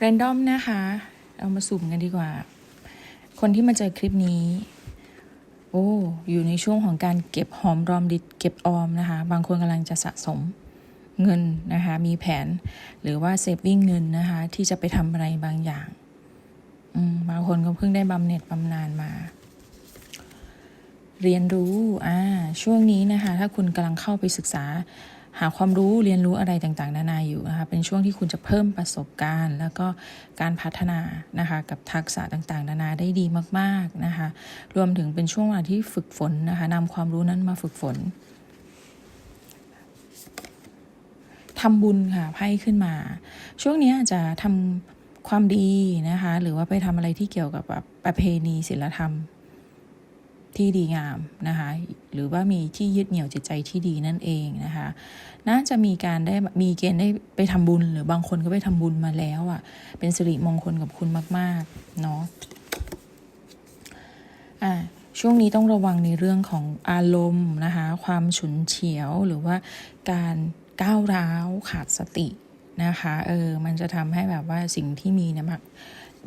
แรนดอมนะคะ เอามาสุ่มกันดีกว่า คนที่มาเจอคลิปนี้ โอ้ อยู่ในช่วงของการเก็บหอมรอมริบเก็บออมนะคะ บางคนกำลังจะสะสมเงินนะคะ มีแผนหรือว่าเซฟวิ่งเงินนะคะ ที่จะไปทำอะไรบางอย่างมบางคนก็เพิ่งได้บำเหน็จบำนาญมา เรียนรู้ อ่า ช่วงนี้นะคะ ถ้าคุณกำลังเข้าไปศึกษา หาความรู้เรียนรู้อะไรต่างๆ นานาอยู่นะคะเป็นช่วงที่คุณจะเพิ่มประสบการณ์ แล้วก็การพัฒนานะคะกับทักษะต่างๆ นานาได้ดีมากๆนะคะรวมถึงเป็นช่วงเวลาที่ฝึกฝนนะคะนำความรู้นั้นมาฝึกฝนทำบุญค่ะไพ่ขึ้นมา ช่วงนี้จะทำความดีนะคะ หรือว่าไปทำอะไรที่เกี่ยวกับแบบประเพณีศิลธรรม ที่ดีงามนะคะหรือว่ามีที่ยึดเหนี่ยวจิตใจที่ดีนั่นเองนะคะน่าจะมีการได้มีเกณฑ์ได้ไปทำบุญ หรือบางคนก็ไปทำบุญมาแล้วอะ่ะเป็นสิริมงคลกับคุณมากๆเนาะอะช่วงนี้ต้องระวังในเรื่องของอารมณ์นะคะความฉุนเฉียวหรือว่าการก้าวร้าวขาดสตินะคะเออมันจะทำให้แบบว่าสิ่งที่มีเนี่ยมัน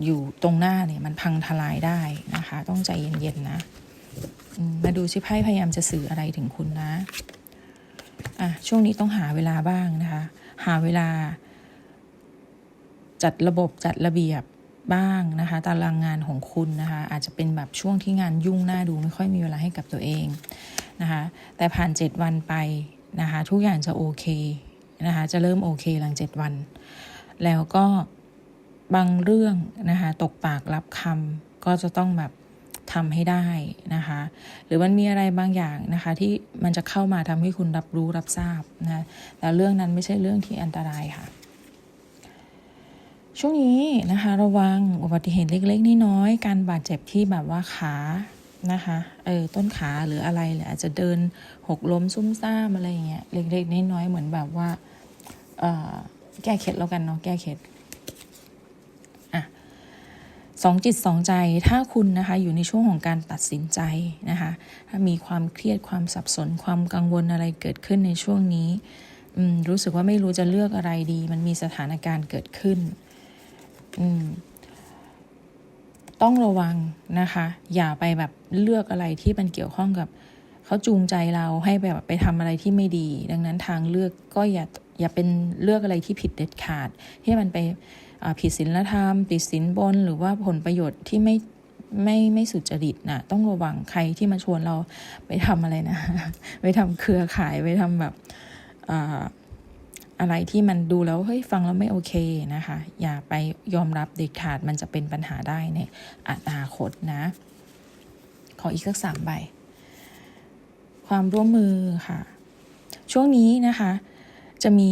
อยู่ตรงหน้าเนี่ยมันพังทลายได้นะคะ ต้องใจเย็นๆนะ มาดูชิไพ่พยายามจะสื่ออะไรถึงคุณนะอะช่วงนี้ต้องหาเวลาบ้างนะคะ หาเวลา จัดระบบจัดระเบียบบ้างนะคะ ตารางงานของคุณนะคะ อาจจะเป็นแบบช่วงที่งานยุ่งหน้าดูไม่ค่อยมีเวลาให้กับตัวเองนะคะ แต่ผ่านเจ็ดวันไปนะคะ ทุกอย่างจะโอเคนะคะ จะเริ่มโอเคหลังเจ็ดวัน แล้วก็บางเรื่องนะคะ ตกปากรับคำก็จะต้องแบบ ทำให้ได้นะคะ หรือมันมีอะไรบางอย่างนะคะที่มันจะเข้ามาทำให้คุณรับรู้รับทราบนะแต่เรื่องนั้นไม่ใช่เรื่องที่อันตรายค่ะ ช่วงนี้นะคะ ระวังอุบัติเหตุเล็กๆน้อยๆการบาดเจ็บที่แบบว่าขานะคะเออต้นขาหรืออะไรหรืออาจจะเดินหกล้มซุ่มซ่ามอะไรอย่างเงี้ยเล็กๆน้อยๆเหมือนแบบว่าแก้เคล็ดแล้วกันเนาะแก้เคล็ด สองจิตสองใจถ้าคุณนะคะอยู่ในช่วงของการตัดสินใจนะคะถ้ามีความเครียดความสับสนความกังวลอะไรเกิดขึ้นในช่วงนี้รู้สึกว่าไม่รู้จะเลือกอะไรดี มันมีสถานการณ์เกิดขึ้น ต้องระวังนะคะ อย่าไปแบบเลือกอะไรที่มันเกี่ยวข้องกับเขาจูงใจเราให้แบบไปทำอะไรที่ไม่ดี ดังนั้นทางเลือกก็อย่าอย่าเป็นเลือกอะไรที่ผิดเด็ดขาดที่มันไป ผิดศีลธรรมติดสินบนหรือว่าผลประโยชน์ที่ไม่ไม่ไม่สุจริตนะต้องระวังใครที่มาชวนเราไปทำอะไรนะ ไปทำเครือข่ายไปทำแบบอะไรที่มันดูแล้วเฮ้ยฟังแล้วไม่โอเคนะคะ อย่าไปยอมรับเด็ดขาดมันจะเป็นปัญหาได้ในอนาคตนะ ขออีกสักสามใบ ความร่วมมือค่ะ ช่วงนี้นะคะ จะมี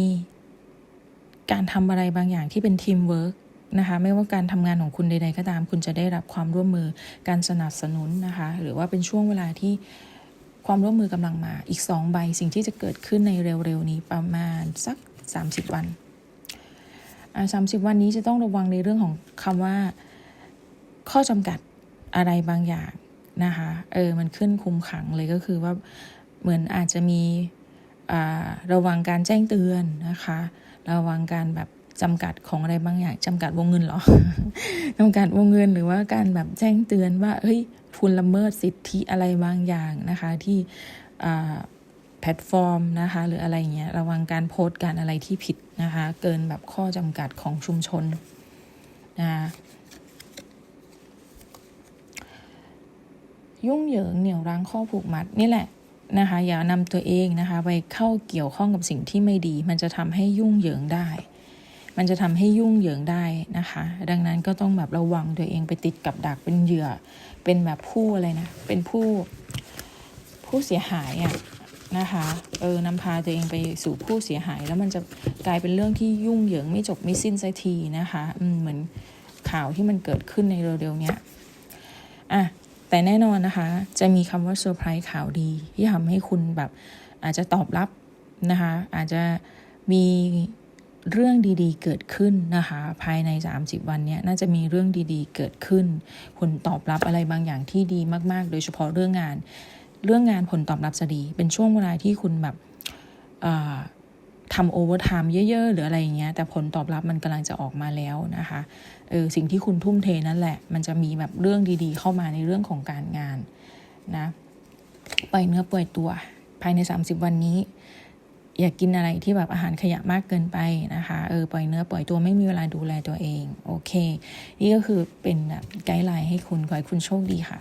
การทำอะไรบางอย่างที่เป็นทีมเวิร์กนะคะไม่ว่าการทำงานของคุณใด ๆ ก็ตาม คุณจะได้รับความร่วมมือการสนับสนุนนะคะ หรือว่าเป็นช่วงเวลาที่ความร่วมมือกำลังมาอีกสองใบสิ่งที่จะเกิดขึ้นในเร็วๆนี้ประมาณสัก 30 วันสามสิบวันนี้จะต้องระวังในเรื่องของคำว่า ข้อจำกัดอะไรบางอย่างนะคะเออมันขึ้นคุมขังเลยก็คือว่าเหมือนอาจจะมี ระวังการแจ้งเตือนนะคะ ระวังการแบบจำกัดของอะไรบางอย่างจำกัดวงเงินหรอจำกัดวงเงินหรือว่าการแบบแจ้งเตือนว่าเฮ้ยคุณละเมิดสิทธิอะไรบางอย่างนะคะที่แพลตฟอร์มนะคะหรืออะไรเงี้ยระวังการโพสต์การอะไรที่ผิดนะคะเกินแบบข้อจำกัดของชุมชนนะคะยุ่งเหยิงเหนี่ยวรั้งข้อผูกมัดนี่แหละ นะคะ อย่านำตัวเองนะคะ ไปเข้าเกี่ยวข้องกับสิ่งที่ไม่ดี มันจะทำให้ยุ่งเหยิงได้ มันจะทำให้ยุ่งเหยิงได้นะคะ ดังนั้นก็ต้องแบบระวังตัวเองไปติดกับดักเป็นเหยื่อ เป็นแบบผู้อะไรนะ เป็นผู้ผู้เสียหายอะ่ะนะคะ เออนำพาตัวเองไปสู่ผู้เสียหาย แล้วมันจะกลายเป็นเรื่องที่ยุ่งเหยิงไม่จบไม่สิ้นสักทีนะคะ อืมเหมือนข่าวที่มันเกิดขึ้นในเร็วๆเนี้ยอะ แต่แน่นอนนะคะ จะมีคำว่าเซอร์ไพรส์ข่าวดี ที่ทำให้คุณแบบอาจจะตอบรับนะคะ อาจจะมีเรื่องดีๆ เกิดขึ้นนะคะ ภายใน 30 วันนี้น่าจะมีเรื่องดีๆ เกิดขึ้นคุณตอบรับอะไรบางอย่างที่ดีมาก ๆ โดยเฉพาะเรื่องงาน เรื่องงานผลตอบรับจะดี เป็นช่วงเวลาที่คุณแบบ ทำโอเวอร์ไทม์เยอะ ๆ หรืออะไรอย่างเงี้ย แต่ผลตอบรับมันกำลังจะออกมาแล้วนะคะเออสิ่งที่คุณทุ่มเทนั่นแหละ มันจะมีแบบเรื่องดีๆ เข้ามาในเรื่องของการงานนะปล่อยเนื้อปล่อยตัว ภายใน 30 วันนี้ อย่ากกินอะไรที่แบบอาหารขยะมากเกินไปนะคะเออปล่อยเนื้อปล่อยตัวไม่มีเวลาดูแลตัวเอง โอเค นี่ก็คือเป็นแบบไกด์ไลน์ให้คุณขอให้คุณโชคดีค่ะ